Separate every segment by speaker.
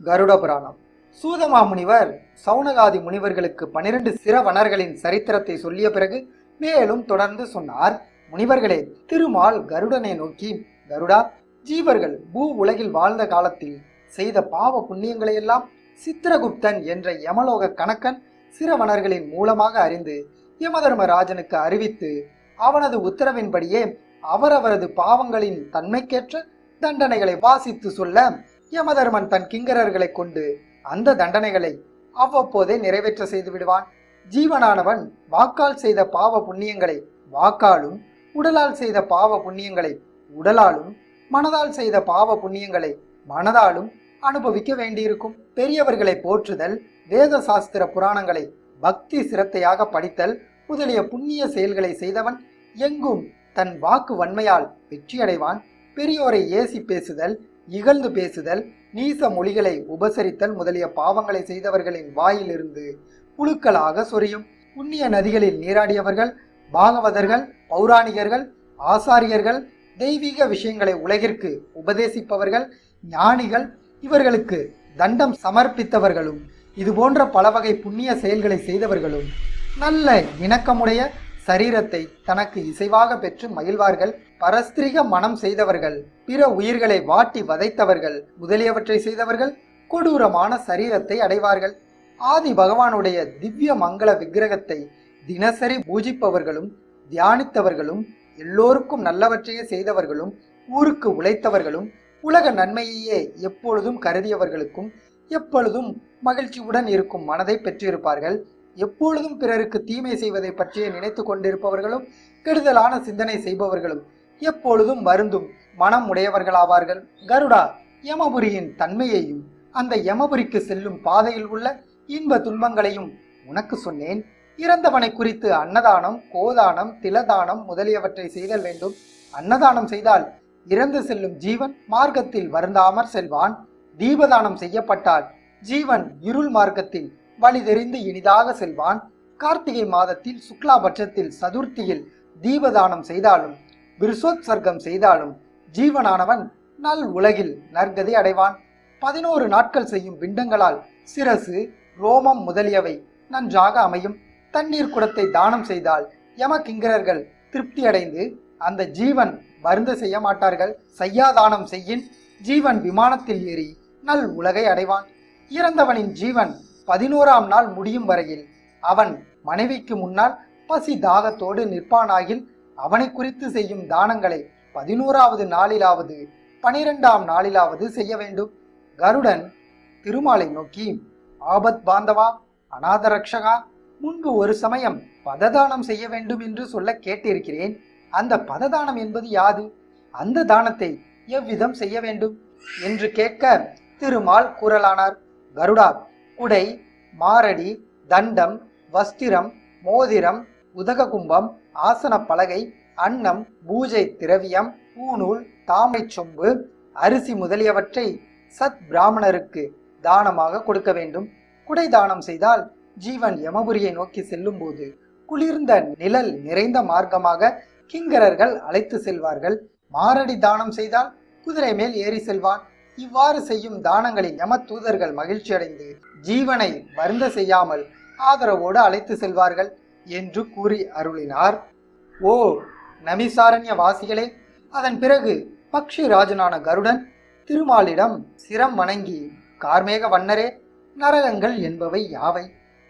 Speaker 1: கருட புராணம். சூதமா முனிவர் சௌனகாதி முனிவர்களுக்கு பனிரெண்டு சிறவணர்களின் சரித்திரத்தை சொல்லிய பிறகு மேலும் தொடர்ந்து சொன்னார் முனிவர்களே திருமால் கருடனை நோக்கி கருடா ஜீவர்கள் பூ உலகில் வாழ்ந்த காலத்தில் செய்த பாவ புண்ணியங்களை எல்லாம் சித்திரகுப்தன் என்ற யமலோக கணக்கன் சிறவணர்களின் மூலமாக அறிந்து யமதர்மராஜனுக்கு அறிவித்து அவனது உத்தரவின்படியே அவரவரது பாவங்களின் தன்மைக்கேற்ற தண்டனைகளை வாசித்து சொல்ல யமதர்மன் தன் கிங்கரர்களை கொண்டு அந்த தண்டனைகளை அவ்வப்போதே நிறைவேற்ற செய்து விடுவான். ஜீவனானவன் வாக்கால் செய்த பாவ புண்ணியங்களை வாக்காலும் உடலால் செய்த பாவ புண்ணியங்களை உடலாலும் மனதால் செய்த பாவ புண்ணியங்களை மனதாலும் அனுபவிக்க வேண்டியிருக்கும். பெரியவர்களை போற்றுதல் வேத சாஸ்திர புராணங்களை பக்தி சிரத்தையாக படித்தல் முதலிய புண்ணிய செயல்களை செய்தவன் எங்கும் தன் வாக்கு வன்மையால் வெற்றியடைவான். பெரியோரை ஏசி பேசுதல் இகழ்ந்து பேசுதல் நீச மொழிகளை உபசரித்தல் முதலிய பாவங்களை செய்தவர்களின் வாயிலிருந்து புழுக்களாக சொரியும். புண்ணிய நதிகளில் நீராடியவர்கள் பாகவதர்கள் பௌராணிகர்கள் ஆசாரியர்கள் தெய்வீக விஷயங்களை உலகிற்கு உபதேசிப்பவர்கள் ஞானிகள் இவர்களுக்கு தண்டம் சமர்ப்பித்தவர்களும் இதுபோன்ற பல வகை புண்ணிய செயல்களை செய்தவர்களும் நல்ல இணக்கமுடைய சரீரத்தை தனக்கு இசைவாக பெற்று மகிழ்வார்கள். பரஸ்திரிக மனம் செய்தவர்கள் பிற உயிர்களை வாட்டி வதைத்தவர்கள் முதலியவற்றை செய்தவர்கள் கொடூரமான சரீரத்தை அடைவார்கள். ஆதி பகவானுடைய திவ்ய மங்கள விக்கிரகத்தை தினசரி பூஜிப்பவர்களும் தியானித்தவர்களும் எல்லோருக்கும் நல்லவற்றையே செய்தவர்களும் ஊருக்கு உழைத்தவர்களும் உலக நன்மையையே எப்பொழுதும் கருதியவர்களுக்கும் எப்பொழுதும் மகிழ்ச்சியுடன் இருக்கும் மனதை பெற்றிருப்பார்கள். எப்பொழுதும் பிறருக்கு தீமை செய்வதை பற்றியே நினைத்து கொண்டிருப்பவர்களும் கெடுதலான சிந்தனை செய்பவர்களும் எப்பொழுதும் வருந்தும் மனம் உடையவர்களாவார்கள். கருடா யமபுரியின் தன்மையையும் அந்த யமபுரிக்கு செல்லும் பாதையில் உள்ள இன்ப துன்பங்களையும் உனக்கு சொன்னேன். இறந்தவனை குறித்து அன்னதானம் கோதானம் திலதானம் முதலியவற்றை செய்தல் வேண்டும். அன்னதானம் செய்தால் இறந்து செல்லும் ஜீவன் மார்க்கத்தில் வருந்தாமற் செல்வான். தீபதானம் செய்யப்பட்டால் ஜீவன் இருள் மார்க்கத்தில் வழி தெரிந்து இனிதாக செல்வான். கார்த்திகை மாதத்தில் சுக்லாபட்சத்தில் சதுர்த்தியில் தீபதானம் செய்தாலும் விருசோத்சர்க்கம் செய்தாலும் ஜீவனானவன் நல் உலகில் நற்கதி அடைவான். பதினோரு நாட்கள் செய்யும் பிண்டங்களால் சிரசு ரோமம் முதலியவை நன்றாக அமையும். தண்ணீர் குடத்தை தானம் செய்தால் யம கிங்கரர்கள் திருப்தி அடைந்து அந்த ஜீவன் வருந்த செய்ய மாட்டார்கள். செய்யாதானம் செய்யின் ஜீவன் விமானத்தில் ஏறி நல் உலகை அடைவான். இறந்தவனின் ஜீவன் பதினோராம் நாள் முடியும் வரையில் அவன் மனைவிக்கு முன்னால் பசி தாகத்தோடு நிற்பானாகில் அவனை குறித்து செய்யும் தானங்களை பதினோராவது நாளிலாவது பனிரெண்டாம் நாளிலாவது செய்ய வேண்டும். கருடன் திருமாலை நோக்கி ஆபத் பாந்தவா அநாதரக்ஷகா முன்பு ஒரு சமயம் பததானம் செய்ய வேண்டும் என்று சொல்ல கேட்டிருக்கிறேன். அந்த பததானம் என்பது யாது? அந்த தானத்தை எவ்விதம் செய்ய வேண்டும்? என்று கேட்க திருமால் கூறலானார். கருடா குடை மாரடி தண்டம் வஸ்திரம் மோதிரம் உதககும்பம் ஆசன பலகை அன்னம் பூஜை திரவியம் பூநூல் தாமை சொம்பு அரிசி முதலியவற்றை சத் பிராமணருக்கு தானமாக கொடுக்க வேண்டும். குடை தானம் செய்தால் ஜீவன் யமபுரியை நோக்கி செல்லும்போது குளிர்ந்த நிழல் நிறைந்த மார்க்கமாக கிங்கரர்கள் அழைத்து செல்வார்கள். மாரடி தானம் செய்தால் குதிரை மேல் ஏறி செல்வான். இவ்வாறு செய்யும் தானங்களில் யம தூதர்கள் மகிழ்ச்சி அடைந்து ஜீவனை வருந்த செய்யாமல் ஆதரவோடு அழைத்து செல்வார்கள் என்று கூறி அருளினார். ஓ நமிசாரண்ய வாசிகளே அதன் பிறகு பக்ஷி ராஜனான கருடன் திருமாலிடம் சிரம் வணங்கி கார்மேக வண்ணரே நரகங்கள் என்பவை யாவை?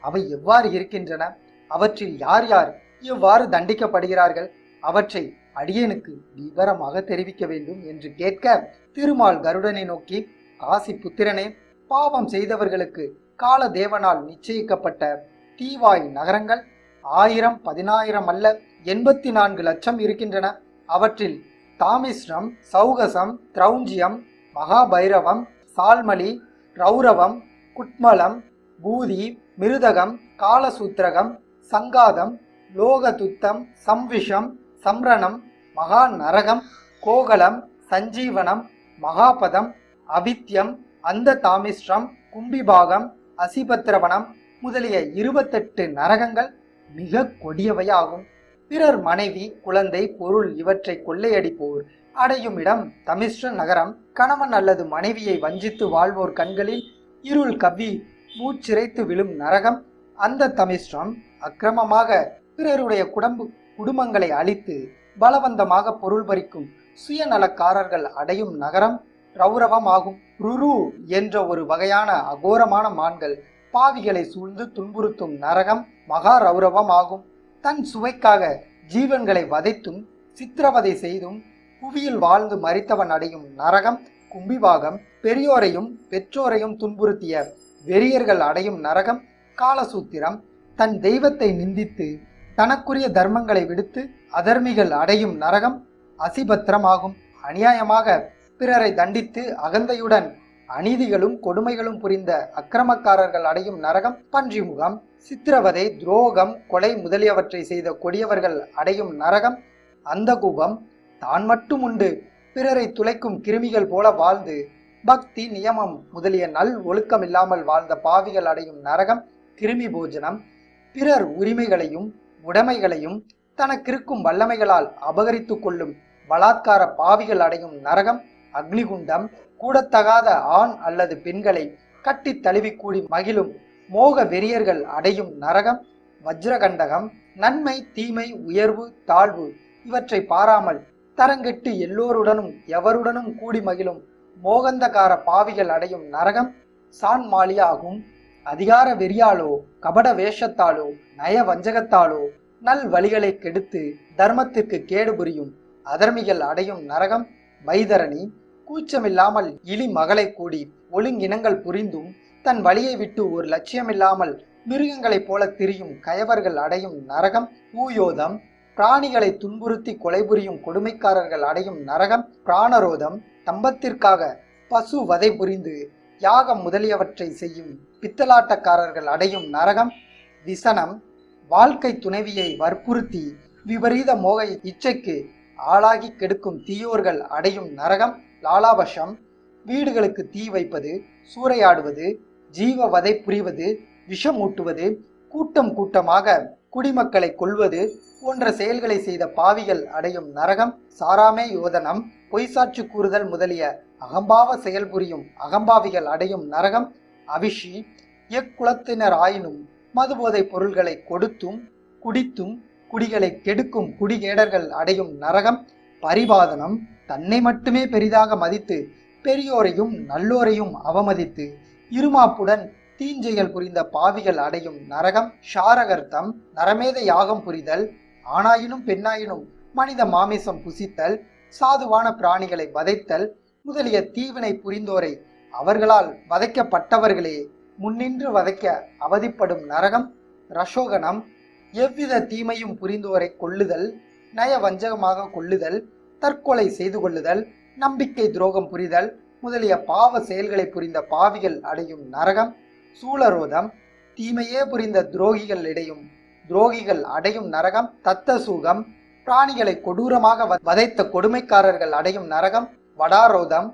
Speaker 1: அவை எவ்வாறு இருக்கின்றன? அவற்றில் யார் யார் எவ்வாறு தண்டிக்கப்படுகிறார்கள்? அவற்றை அடியனுக்கு விவரமாக தெரிவிக்க வேண்டும் என்று கேட்க திருமால் கருடனை நோக்கி காசி புத்திரனே பாவம் செய்தவர்களுக்கு கால தேவனால் நிச்சயிக்கப்பட்ட தீவாய் நகரங்கள் ஆயிரம் பதினாயிரம் அல்ல எண்பத்தி நான்கு லட்சம் இருக்கின்றன. அவற்றில் தாமிஸ்ரம் சௌகசம் திரௌஞ்சியம் மகாபைரவம் சால்மலி ரௌரவம் குட்மலம் பூதி மிருதகம் காலசூத்திரகம் சங்காதம் லோகதுத்தம் சம்விஷம் சம்ரணம் மகா நரகம் கோகலம் சஞ்சீவனம் மகாபதம் அவித்யம் அந்த தாமிஸ்ரம் கும்பிபாகம் அசிபத்திரவனம் முதலிய இருபத்தெட்டு நரகங்கள் மிக கொடியவையாகும். பிறர் மனைவி குழந்தை பொருள் இவற்றை கொள்ளையடிப்போர். அடையும் இடம் தமிஸ்ர நகரம். கணவன் அல்லது மனைவியை வஞ்சித்து வாழ்வோர் கண்களில் இருள் கவ்வி மூச்சிறைத்து விழும் நரகம். அந்த தமிஷ்டம் அக்கிரமமாக பிறருடைய குடம்பு குடும்பங்களை அழித்து பலவந்தமாக பொருள் பறிக்கும் சுயநலக்காரர்கள் அடையும் நகரம் ரௌரவமாகும். ருரு என்ற ஒரு வகையான அகோரமான மான்கள் பாவிகளை சூழ்ந்து துன்புறுத்தும் நரகம் மகா ரௌரவமாகும். தன் சுவைக்காக ஜீவன்களை வதைத்தும் சித்திரவதை செய்தும் புவியில் வாழ்ந்து மறித்தவன் அடையும் நரகம் கும்பிபாகம் பெரியோரையும் பெற்றோரையும் துன்புறுத்திய வெறியர்கள் அடையும் நரகம் காலசூத்திரம் தன் தெய்வத்தை நிந்தித்து தனக்குரிய தர்மங்களை விடுத்து அதர்மிகள் அடையும் நரகம் அசிபத்திரமாகும். அநியாயமாக பிறரை தண்டித்து அகந்தையுடன் அநீதிகளும் கொடுமைகளும் புரிந்த அக்கிரமக்காரர்கள் அடையும் நரகம் பன்றிமுகம். சித்திரவதை துரோகம் கொலை முதலியவற்றை செய்த கொடியவர்கள் அடையும் நரகம் அந்த குபம். தான் மட்டும் உண்டு பிறரை துளைக்கும் கிருமிகள் போல வாழ்ந்து பக்தி நியமம் முதலிய நல் ஒழுக்கம் இல்லாமல் வாழ்ந்த பாவிகள் அடையும் நரகம் கிருமி போஜனம். பிறர் உரிமைகளையும் உடைமைகளையும் தனக்கிருக்கும் வல்லமைகளால் அபகரித்து கொள்ளும் பலாத்கார பாவிகள் அடையும் நரகம் அக்னிகுண்டம் கூடத்தகாத ஆண் அல்லது பெண்களை கட்டி தழுவி கூடி மகிழும் மோக வெறியர்கள் அடையும் நரகம் வஜ்ரகண்டகம் நன்மை தீமை உயர்வு தாழ்வு இவற்றை பாராமல் தரங்கெட்டு எல்லோருடனும் எவருடனும் கூடி மகிழும் மோகந்தகார பாவிகள் அடையும் நரகம் சான் மாலியாகும். அதிகார வெறியாலோ கபட வேஷத்தாலோ நய வஞ்சகத்தாலோ நல் வழிகளை கெடுத்து தர்மத்திற்கு கேடு புரியும் அதர்மிகள் அடையும் நரகம் வைதரணி. கூச்சமில்லாமல் இளி மகளை கூடி ஒழுங்கினங்கள் புரிந்தும் தன் வழியை விட்டு ஒரு லட்சியமில்லாமல் மிருகங்களைப் போல திரியும் கயவர்கள் அடையும் நரகம் ஊயோதம் பிராணிகளை துன்புறுத்தி கொலை புரியும் கொடுமைக்காரர்கள் அடையும் நரகம் பிராணரோதம். தம்பத்திற்காக பசு வதை புரிந்து யாகம் முதலியவற்றை செய்யும் பித்தலாட்டக்காரர்கள் அடையும் நரகம். விசனம் வாழ்க்கை துணைவியை வற்புறுத்தி விபரீத மோக இச்சைக்கு ஆளாகி கெடுக்கும் தீயோர்கள் அடையும் நரகம் லாலாபஷம் வீடுகளுக்கு தீ வைப்பது சூறையாடுவது ஜீவ வதை புரிவது விஷம் ஊட்டுவது கூட்டம் கூட்டமாக குடிமக்களை கொல்வது போன்ற செயல்களை செய்த பாவிகள் அடையும் நரகம் சாராமே யோதனம். பொய்சாட்சி கூறுதல் முதலிய அகம்பாவ செயல் புரியும் அகம்பாவிகள் அடையும் நரகம் அவிஷி எக்குலத்தினர் ஆயினும் மது போதைப் பொருள்களை கொடுத்தும் குடித்தும் குடிகளை கெடுக்கும் குடிகேடர்கள் அடையும் நரகம் பரிபாதனம் தன்னை மட்டுமே பெரிதாக மதித்து பெரியோரையும் நல்லோரையும் அவமதித்து இருமாப்புடன் தீஞ்செயல் புரிந்த பாவிகள் அடையும் நரகம் ஷாரகர்த்தம் நரமேத யாகம் புரிதல் ஆணாயினும் பெண்ணாயினும் மனித மாமிசம் புசித்தல் சாதுவான பிராணிகளை வதைத்தல் முதலிய தீவினை புரிந்தோரை அவர்களால் வதைக்கப்பட்டவர்களே முன்னின்று வதைக்க அவதிப்படும் நரகம் ரசோகனம் எவ்வித தீமையும் புரிந்தோரை கொள்ளுதல் நய வஞ்சகமாக தற்கொலை செய்து கொள்ளுதல் நம்பிக்கை துரோகம் புரிதல் முதலிய பாவ செயல்களை புரிந்த பாவிகள் அடையும் நரகம் சூழரோதம் தீமையே புரிந்த துரோகிகள் இடையும் துரோகிகள் அடையும் நரகம் தத்த சூகம் பிராணிகளை கொடூரமாக வ- வதைத்த கொடுமைக்காரர்கள் அடையும் நரகம் வடாரோதம்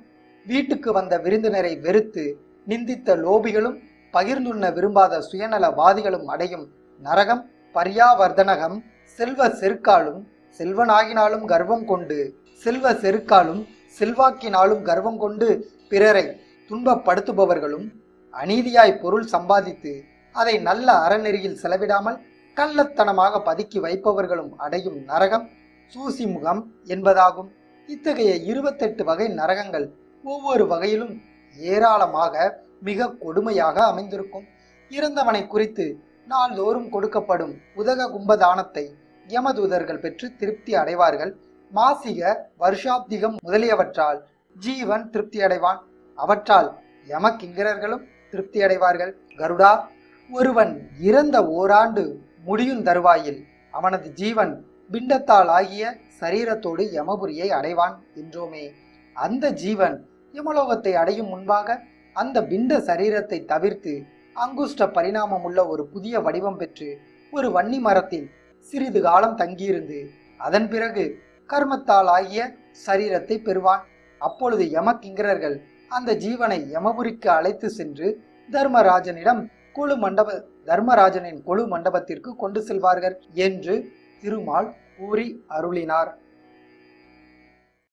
Speaker 1: வீட்டுக்கு வந்த விருந்தினரை வெறுத்து நிந்தித்த லோபிகளும் பகிர்ந்துண்ண விரும்பாத சுயநலவாதிகளும் அடையும் நரகம் பர்யாவர்தனகம் செல்வ செருக்காலும் செல்வனாகினாலும் கர்வம் கொண்டு செல்வ செருக்காலும் செல்வாக்கினாலும் கர்வம் கொண்டு பிறரை துன்பப்படுத்துபவர்களும் அநீதியாய் பொருள் சம்பாதித்து அதை நல்ல அறநெறியில் செலவிடாமல் கள்ளத்தனமாக பதுக்கி வைப்பவர்களும் அடையும் நரகம் சூசிமுகம் என்பதாகும். இத்தகைய இருபத்தெட்டு வகை நரகங்கள் ஒவ்வொரு வகையிலும் ஏராளமாக மிக கொடுமையாக அமைந்திருக்கும். இறந்தவனை குறித்து நாள்தோறும் கொடுக்கப்படும் உதக கும்பதானத்தை யமதூதர்கள் பெற்று திருப்தி அடைவார்கள். மாசிக வருஷாப்திகம் முதலியவற்றால் ஜீவன் திருப்தி அடைவான். அவற்றால் யமக்கிங்கரர்களும் திருப்தி அடைவார்கள். கருடா ஒருவன் இறந்த ஓராண்டு முடியும் தருவாயில் அவனது ஜீவன் பிண்டத்தால் ஆகிய சரீரத்தோடு யமபுரியை அடைவான் என்றோமே. அந்த ஜீவன் யமலோகத்தை அடையும் முன்பாக அந்த பிண்ட சரீரத்தை தவிர்த்து அங்குஷ்ட பரிணாமம் உள்ள ஒரு புதிய வடிவம் பெற்று ஒரு வன்னி மரத்தில் சிறிது காலம் தங்கியிருந்து அதன் பிறகு கர்மத்தால் ஆகிய சரீரத்தை பெறுவான். அப்பொழுது யமகிங்கரர்கள் அந்த ஜீவனை யமபுரிக்கு அழைத்து சென்று தர்மராஜனிடம் கொழு மண்டப தர்மராஜனின் கொழு மண்டபத்திற்கு கொண்டு செல்வார்கள் என்று திருமால் கூறி அருளினார்.